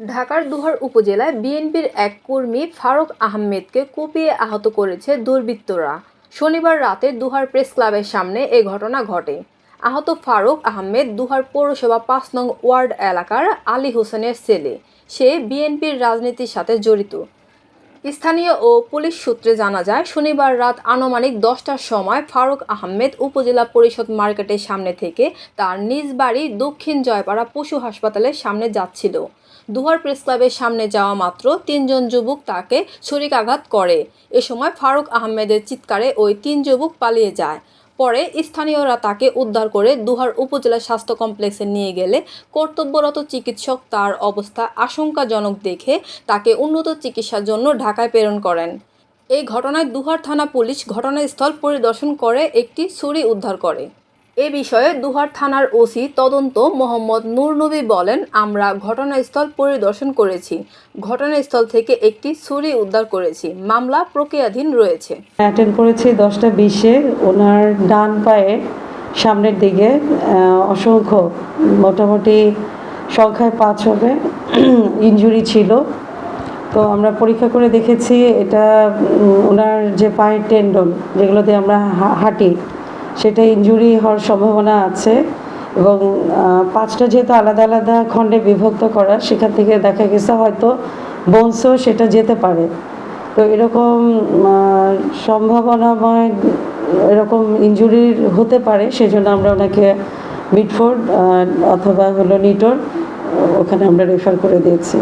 ঢাকার দুহার উপজেলায় বিএনপির এক কর্মী ফারুক আহমেদকে কুপিয়ে আহত করেছে দুর্বৃত্তরা। শনিবার রাতে দুহার প্রেস ক্লাবের সামনে এ ঘটনা ঘটে। আহত ফারুক আহমেদ দুহার পৌরসভা পাঁচ নং ওয়ার্ড এলাকার আলী হোসেনের ছেলে। সে বিএনপির রাজনীতির সাথে জড়িত। স্থানীয় ও পুলিশ সূত্রে জানা যায়, শনিবার রাত আনুমানিক দশটার সময় ফারুক আহমেদ উপজেলা পরিষদ মার্কেটের সামনে থেকে তার নিজ বাড়ি দক্ষিণ জয়পাড়া পশু হাসপাতালের সামনে যাচ্ছিল। দুহার প্রেস ক্লাবের সামনে যাওয়া মাত্র তিনজন যুবক তাকে ছুরিকাঘাত করে। এ সময় ফারুক আহমেদের চিৎকারে ওই তিন যুবক পালিয়ে যায়। পরে স্থানীয়রা তাকে উদ্ধার করে দুহার উপজেলা স্বাস্থ্য কমপ্লেক্সে নিয়ে গেলে কর্তব্যরত চিকিৎসক তার অবস্থা আশঙ্কাজনক দেখে তাকে উন্নত চিকিৎসার জন্য ঢাকায় প্রেরণ করেন। এই ঘটনায় দুহার থানা পুলিশ ঘটনাস্থল পরিদর্শন করে একটি ছুরি উদ্ধার করে। এ বিষয়ে দুহার থানার ওসি তদন্ত মোহাম্মদ নূরনবী বলেন, আমরা ঘটনাস্থল পরিদর্শন করেছি। ঘটনাস্থল থেকে একটি ছুরি উদ্ধার করেছি। মামলা প্রক্রিয়াধীন রয়েছে। অ্যাটেন্ড করেছি দশটা বিশে। ওনার ডান পায়ে সামনের দিকে অসংখ্য, মোটামুটি সংখ্যায় পাঁচ হবে, ইনজুরি ছিল। তো আমরা পরীক্ষা করে দেখেছি, এটা ওনার যে পায়ের টেন্ডন যেগুলো দিয়ে আমরা হাঁটি সেটা ইনজুরি হওয়ার সম্ভাবনা আছে এবং পাঁচটা যেহেতু আলাদা আলাদা খণ্ডে বিভক্ত করা, সেখান থেকে দেখা গেছে হয়তো বোনসও সেটা যেতে পারে। তো এরকম সম্ভাবনাময় এরকম ইনজুরির হতে পারে, সেজন্য আমরা ওনাকে মিডফোর্ড অথবা হলো নিটোর ওখানে আমরা রেফার করে দিয়েছি।